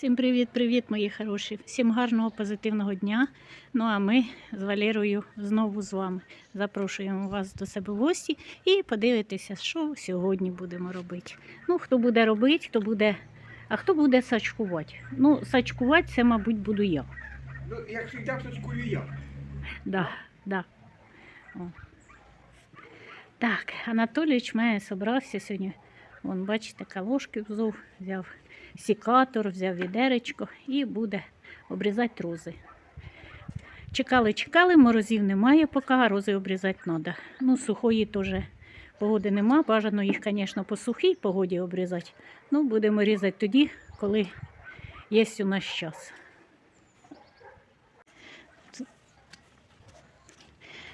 Всім привіт-привіт, мої хороші. Всім гарного позитивного дня. Ну а ми з Валерою знову з вами запрошуємо вас до себе в гості і подивитися, що сьогодні будемо робити. Ну, хто буде робити, хто буде. А хто буде сачкувати? Ну, сачкувати це, мабуть, буду я. Ну, як завжди, сачкую я. Да, да. О. Так, Анатолійович мене зібрався сьогодні. Вон, бачите, калошки взув, взяв сікатор, взяв відеречко і буде обрізати рози. Чекали, чекали, морозів немає, поки рози обрізати треба. Ну, сухої теж погоди нема. Бажано їх, звісно, по сухій погоді обрізати. Ну, будемо різати тоді, коли є у нас час.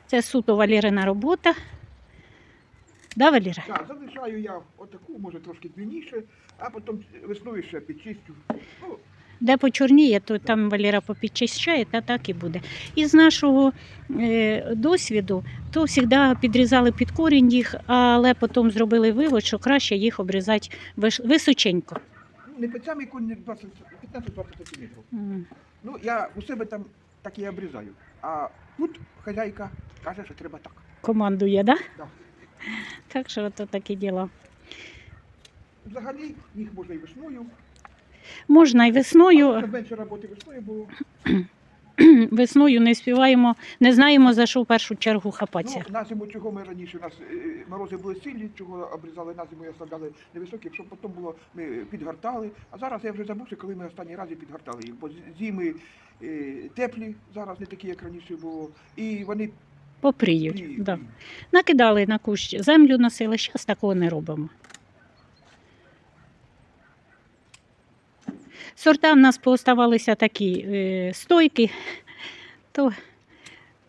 Це суто Валерина робота. Да, Валера? Так, залишаю я отаку, може трошки длинніше, а потім весною ще підчистю. Ну, Де почорніє, то там Валера попідчищає, та так і буде. Із нашого е, досвіду, то завжди підрізали під корінь їх, але потім зробили вивод, що краще їх обрізати виш- височенько. ну, не під самий конь 20 15-20 сантиметрів. М. Ну, я у себе там так і обрізаю. А тут хазяйка каже, що треба так. Командує, да? Да. Так що то такі діла. Взагалі їх можна і весною. Можна і весною, А менше роботи весною було. весною не співаємо, не знаємо за що в першу чергу хапатися. Ну, на зиму, чого ми раніше, у нас е, морози були сильні, чого обрізали на зиму і оставляли невисокі, щоб потім було, ми підгортали. А зараз я вже забувся, коли ми останній раз і підгортали їх. Бо з- зими е, теплі, зараз не такі, як раніше було. І вони Попріють. пріють. Да. Накидали на кущ землю носили, зараз такого не робимо. Сорта в нас пооставалися такі е, стойки, то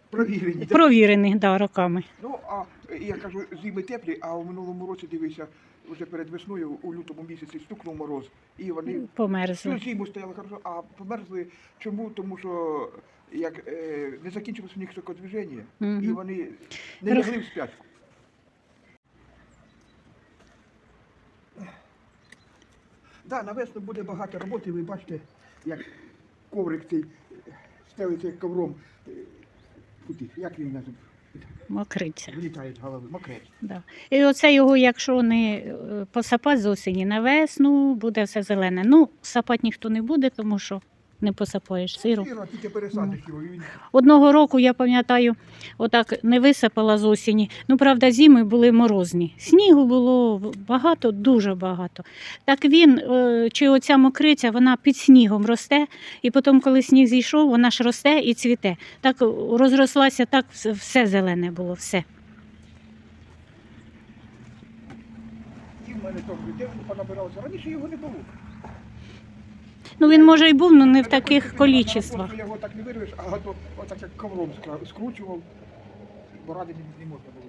провірені. провірені да, роками. Ну, а я кажу, зими теплі, а у минулому році дивися, вже перед весною у лютому місяці стукнув мороз. І вони Померзли. зиму стояли хорошо, а померзли. Чому? Тому що як е, не закінчилось у них сокодвіження, і вони не Роз- лягли в спячку. Да, на весну буде багато роботи, ви бачите, як коврик цей е, стелиться ковром. е, Куди? Як він назив? Мокриться. Літають голови, мокрець. Да. І оце його, якщо не посапати з осені на весну, буде все зелене. Ну, сапати ніхто не буде, тому що не посапаєш сиру. Сиро, тільки пересадиш його, і він Одного року, я пам'ятаю, отак не висипала з осені. Ну, правда, зими були морозні. Снігу було багато, дуже багато. Так він, е, чи оця мокриця, вона під снігом росте, і потім, коли сніг зійшов, вона ж росте і цвіте. Так розрослася, так все- все зелене було, все. і в мене теж людей понабиралося. Раніше його не було. Ну, він може й був, але не в таких колічествах. Його так не вирвеш, а отак як ковром скручував, бо ради не можна було.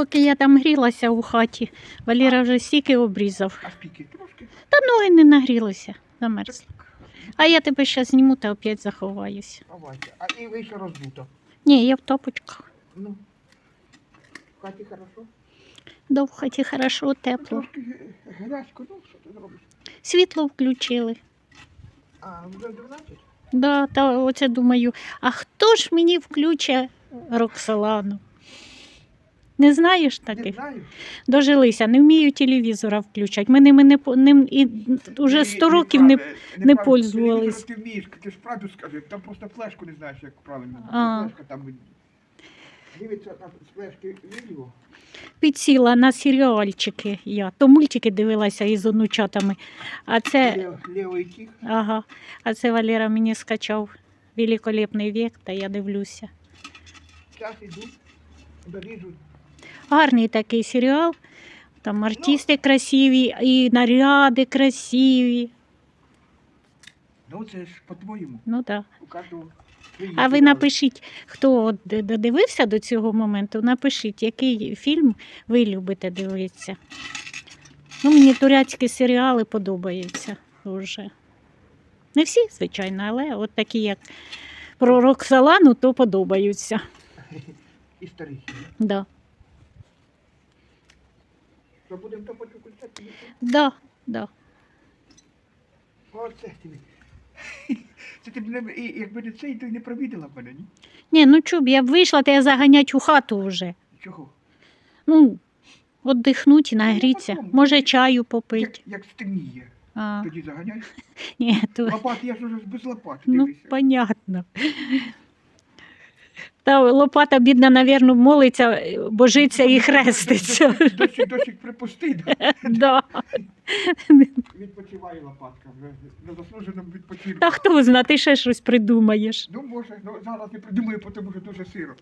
Поки я там грілася у хаті, Валера вже стільки обрізав. А скільки? Трошки. Та ноги не нагрілися, замерзли. А я тебе зараз зніму та опять заховаюся. Давайте. А і вийшло роздуто. Ні, я в топочках. Ну, в хаті хорошо. Да, в хаті хорошо, тепло. Трошки грязько, ну що ти зробиш? Світло включили. А, вже 12? Да, та оце думаю, а хто ж мені включить Роксолану? Не знаєш Не таких? знаю. Дожилися, не вмію телевізора включати. Ми ними не, ним і вже Ні, 100 років не, не неправильно. пользувались. Ти вмієш, ти ж правду скажи, там просто флешку не знаєш, як правильно. А. Флешка там дивиться з флешки відео. підсіла на серіальчики. Я то мультики дивилася із онучатами. А це, Лев- Левий ага, а це Валера мені скачав великолепний вік, та я дивлюся. Зараз іду, доріжу. Гарний такий серіал. Там артисти красиві, і наряди красиві. Ну це ж по-твоєму. Ну так. У А ви напишіть, хто додивився до цього моменту, напишіть, який фільм ви любите дивитися. Ну, мені турецькі серіали подобаються дуже. Не всі, звичайно, але от такі, як про Роксолану, то подобаються. Історичні. Да. Що будемо то потім включати? Да, да. Оце тобі. Це ти мене, і якби не цей, то й не провідала б мене, ні? Ні, ну чуб, я б вийшла, то я заганять у хату вже. Чого? Ну, віддихнуть і нагріться. Може, чаю попити. Як, як стемніє, А, тоді заганяй. ні, то, Лопат, я ж уже без лопат ну, понятно. Та лопата, бідна, навірно, молиться, божиться і хреститься. Дощик, дощик припусти, да? Да. відпочиває лопатка вже на заслуженому відпочинку. Та хто зна, ти ще щось придумаєш. Ну, може, ну, зараз не придумаю, тому що дуже сиро.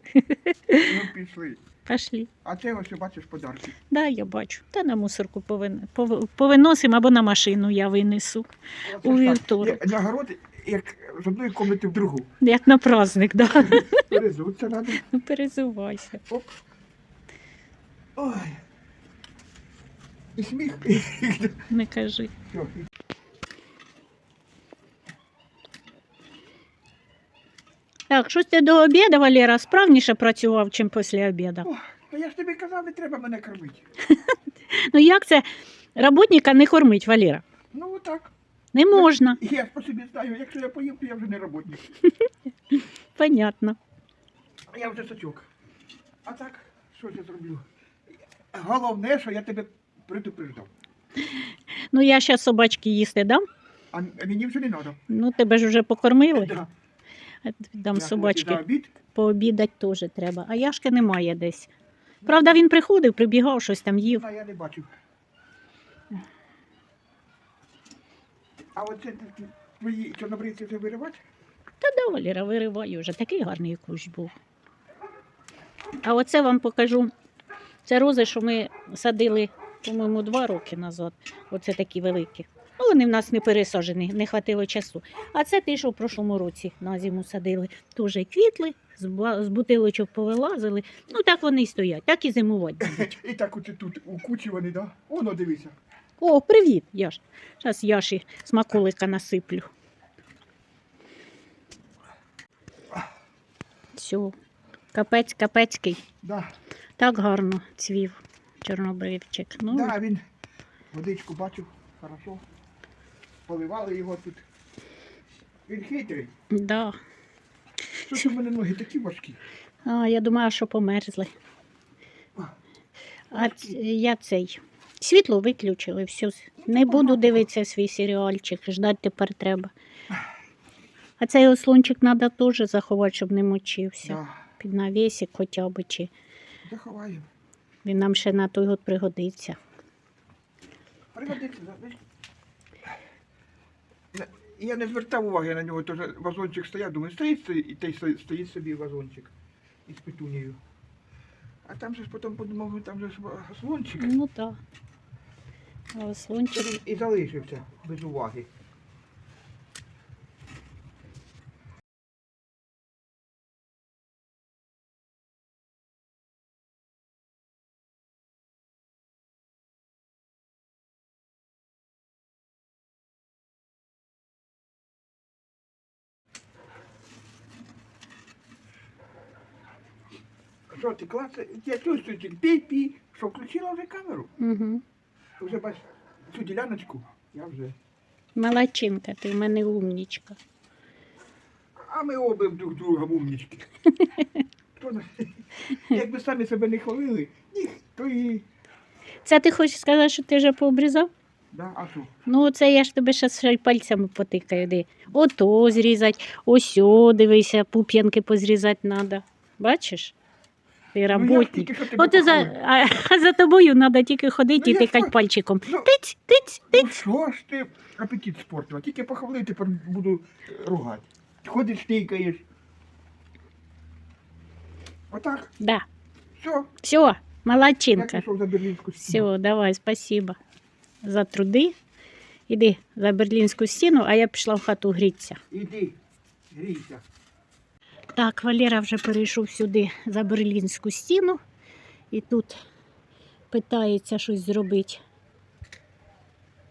Ну, пішли. Пошли. А це ось, бачиш, подарки. Да, я бачу. Та на мусорку повин... пов- повиносимо або на машину я винесу. Оце У ж так. вівторок. Я- На город, як з одної кімнати в другу. Як на праздник, да. Перезуться треба. Ну, перезувайся. Оп. Ой. І сміх. Не кажи. Все. Так, щось ти до обіду, Валера, справніше працював, чим після обіду. Та я ж тобі казав, не треба мене кормити. Ну як це роботника не кормить, Валера? Ну, отак. Не можна, Я ж по собі знаю, якщо я поїм, то я вже не роботник. понятно. Я вже сачок. А так, що я зроблю? Головне, що я тебе предупреждав. Ну я зараз собачки їсти дам. А мені вже не треба. Ну тебе ж вже покормили. Да. Дам Я собачки. Обід. Пообідати теж треба. А Яшки немає десь. Правда, він приходив, прибігав, щось там їв. А я не бачив. А оце твої чорнобривці вже виривати? Та да, Валера, вириваю вже. Такий гарний кущ був. А оце вам покажу. Це рози, що ми садили, по-моєму, два роки назад. Оце такі великі. Ну, вони в нас не пересаджені, не хватило часу. А це ті, що в прошлому році на зиму садили. Тоже квітли, з бутилочок повилазили. Ну так вони й стоять, так і зимувати будуть. І так оце тут у кучі вони, да? Воно дивися. О, привіт, Яш. Зараз Яші смаколика насиплю. Все, капець капецький. Да. Так гарно цвів чорнобривчик. Ну, Да, він водичку бачив, хорошо. Поливали його тут. Він хитрий. да. Що ж у мене ноги такі важкі? А, я думала, що померзли. А ц- я цей. Світло виключили, все. Не буду дивитися свій серіальчик, ждати тепер треба. А цей ослончик треба теж заховати, щоб не мочився. Да. Під навісик хоча б, чи Заховаємо. він нам ще на той год пригодиться. Пригодиться, да? Я не звертав уваги на нього, теж вазончик стояв, думаю, стоїть стоїть, стоїть собі вазончик із петунією. А там же ж потім подумав, там же ж слончик. Ну так. А Це слончик. і залишився без уваги. Що ти клас? Я чувствую, ти пі-пі, що включила вже камеру. Угу. Вже бач цю діляночку. Я вже. Молодчинка, ти в мене умнічка. А ми оба друг друга умнічки. Якби самі себе не хвалили, ніхто і. Це ти хочеш сказати, що ти вже пообрізав? Да, а що? Ну, це я ж тебе ще пальцями потикаю. Де. Ото зрізати, осьо, дивися, пуп'янки позрізати треба. Бачиш? Ти Ну, роботник. що тебе От і за, а, а за тобою треба тільки ходити Ну, і я тикати що? пальчиком. Ну, Тиць, тиць, ну тиць. що ж ти апетит спортила? Тільки похвалив, тепер буду е, ругати. Ходиш, тикаєш. Отак. Да. Все. Все, Я молодчинка. пішов за берлінську стіну. Все, давай, спасибо за труди. Іди за берлінську стіну, а я пішла в хату грітися. Іди, грійся. Так, Валера вже перейшов сюди за берлінську стіну і тут питається щось зробити.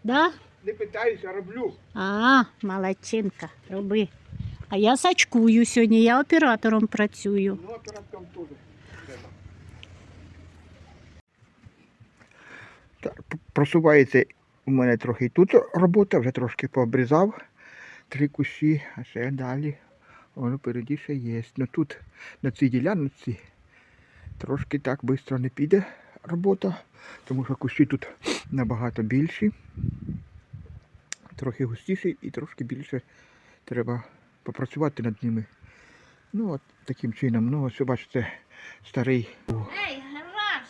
Да? Не питаюся, роблю. А, молодчинка, роби. А я сачкую сьогодні, я оператором працюю. Ну, оператором теж. Так, просувається у мене трохи і тут робота, вже трошки пообрізав. Три кущі, а ще далі. Воно впереді ще є. Ну тут на цій ділянці трошки так швидко не піде робота, тому що кущі тут набагато більші, трохи густіші і трошки більше треба попрацювати над ними. Ну, от таким чином. Ну, ось бачите, старий. Ей, гараж!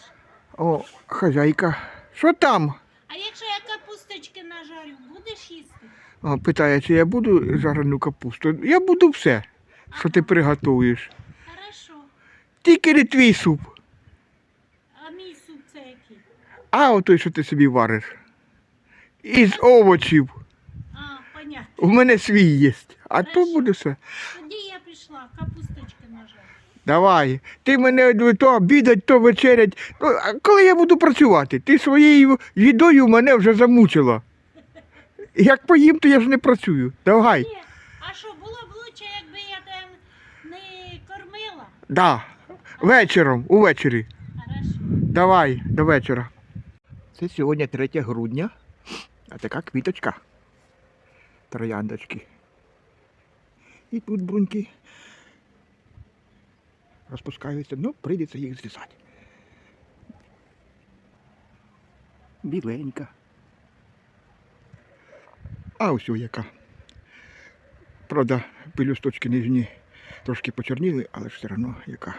О, хазяйка. Що там? А якщо я капусточки нажарю, будеш їсти? О, питає, чи я буду жарену капусту. Я буду все, що ти приготуєш. Хорошо. Тільки не твій суп, А мій суп це який? а отой, що ти собі вариш. Із овочів. А, понятно. У мене свій є. А то буде все. Тоді я пішла, капусточки нажарю. Давай. Ти мене то обідать, то вечерять. Ну, а коли я буду працювати? Ти своєю їдою мене вже замучила. Як поїм, то я ж не працюю. Давай. Ні, а що, було б лучше, якби я тебе не кормила? Да. Вечором, увечері. Хорошо. Давай, до вечора. Це сьогодні 3 грудня, а така квіточка. Трояндочки. І тут бруньки розпускаються, ну, прийдеться їх зрізати. Біленька. А ось яка. Правда, пелюсточки нижні трошки почорніли, але ж все одно яка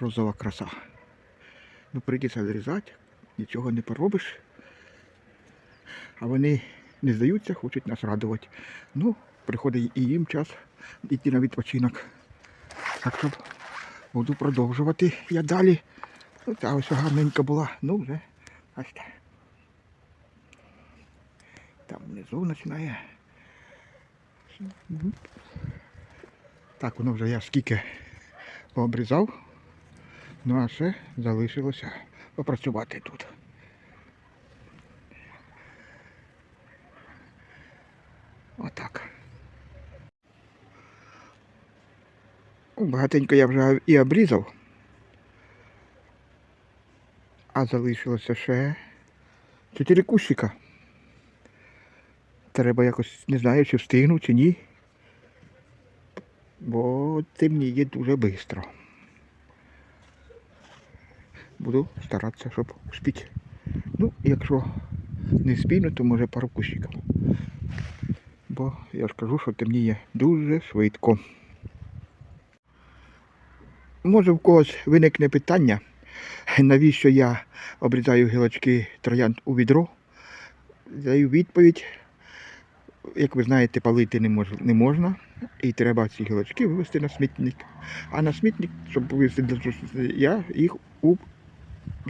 розова краса. Ну, прийдеться зрізати, нічого не поробиш. А вони не здаються, хочуть нас радувати. Ну, приходить і їм час йти на відпочинок. Так що буду продовжувати я далі. Ну, та ось гарненька була. Ну, вже бачите. Там внизу починає. Так, воно вже я скільки пообрізав. Ну а ще залишилося попрацювати тут. Отак. Ну, Багатенько я вже і обрізав. А залишилося ще чотири кущика. Треба якось, не знаю, чи встигну, чи ні. Бо темніє дуже швидко. Буду старатися, щоб успіти. Ну, якщо не спійно, то може пару кущиків. Бо я ж кажу, що темніє дуже швидко. Може в когось виникне питання, навіщо я обрізаю гілочки троянд у відро. Даю відповідь. Як ви знаєте, палити не, мож, не можна. І треба ці гілочки вивезти на смітник. А на смітник, щоб вивезти, я їх у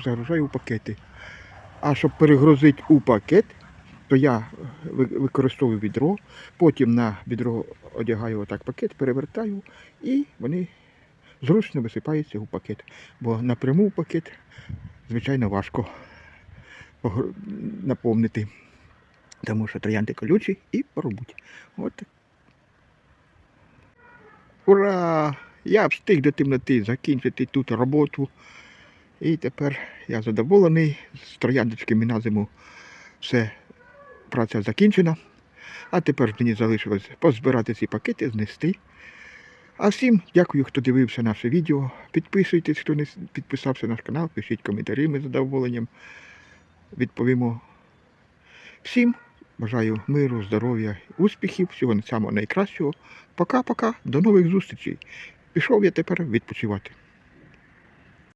загружаю у пакети. А щоб перегрузити у пакет, то я використовую відро, потім на відро одягаю отак пакет, перевертаю і вони зручно висипаються у пакет. Бо напряму в пакет, звичайно, важко наповнити. Тому що троянди колючі і порубуть. От. Ура! Я встиг до темноти закінчити тут роботу. І тепер я задоволений. З трояндочками на зиму все, праця закінчена. А тепер мені залишилось позбирати ці пакети, знести. А всім дякую, хто дивився наше відео. Підписуйтесь, хто не підписався на наш канал, пишіть коментарі, ми з задоволенням відповімо. Всім бажаю миру, здоров'я, успіхів, всього самого найкращого. Пока-пока, до нових зустрічей. Пішов я тепер відпочивати.